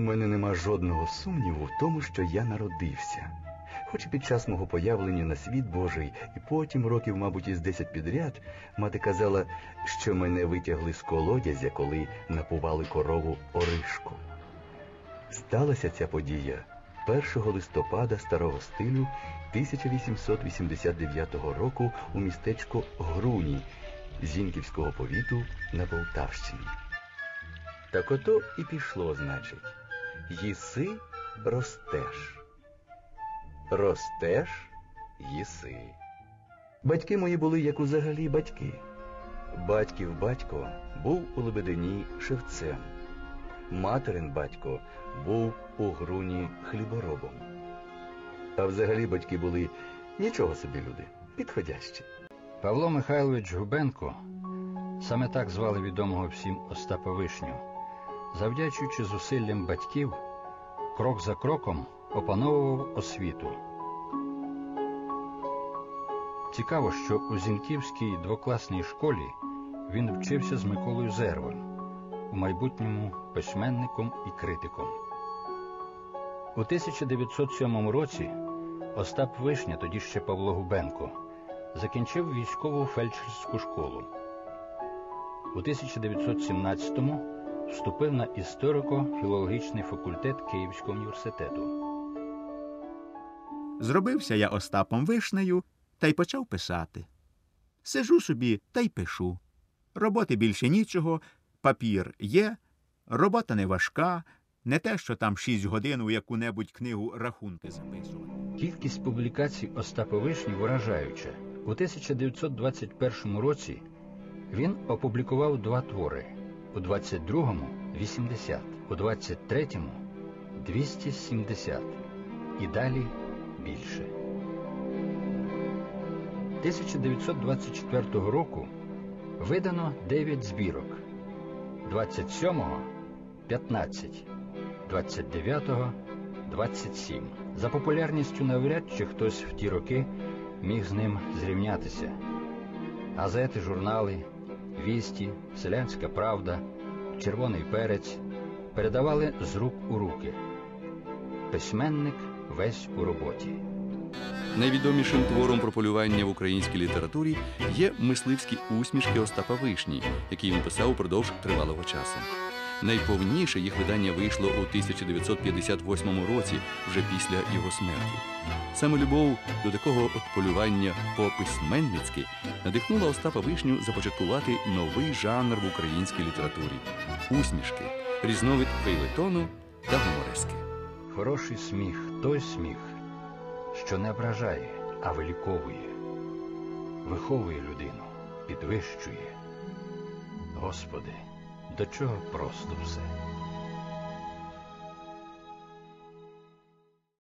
мене нема жодного сумніву в тому, що я народився. Хоч і під час мого появлення на світ Божий, і потім, років, мабуть, із десять підряд, мати казала, що мене витягли з колодязя, коли напували корову оришку. Сталася ця подія 1 листопада старого стилю 1889 року у містечку Груні Зінківського повіту на Полтавщині. Так ото і пішло, значить. Їси ростеш. Ростеш їси. Батьки мої були як узагалі батьки. Батьків батько був у Лебедині шевцем. Материн батько був у груні хліборобом. А взагалі батьки були нічого собі люди, підходящі. Павло Михайлович Губенко, саме так звали відомого всім Остапа Вишню, завдячуючи зусиллям батьків, крок за кроком опановував освіту. Цікаво, що у Зінківській двокласній школі він вчився з Миколою Зервом, у майбутньому письменником і критиком. У 1907 році Остап Вишня, тоді ще Павло Губенко, закінчив військову фельдшерську школу. У 1917-му вступив на історико-філологічний факультет Київського університету. Зробився я Остапом Вишнею та й почав писати. Сижу собі та й пишу. Роботи більше нічого, папір є, робота не важка, не те, що там шість годин у яку-небудь книгу рахунки записувати. Кількість публікацій Остапа Вишні вражаюча. У 1921 році він опублікував два твори, у 22-му 80, у 23-му 270 і далі більше. 1924 року видано 9 збірок, 27-го 15, 29-го 27. За популярністю навряд чи хтось в ті роки міг з ним зрівнятися. Газети, журнали, вісті, селянська правда, червоний перець передавали з рук у руки. Письменник весь у роботі. Найвідомішим твором про полювання в українській літературі є мисливські усмішки Остапа Вишні, які він писав упродовж тривалого часу. Найповніше їх видання вийшло у 1958 році, вже після його смерті. Саме любов до такого от полювання по-письменницьки надихнула Остапа Вишню започаткувати новий жанр в українській літературі усмішки, різновид фейлетону та гуморески. Хороший сміх той сміх, що не ображає, а виліковує, виховує людину, підвищує. Господи, до чого просто все.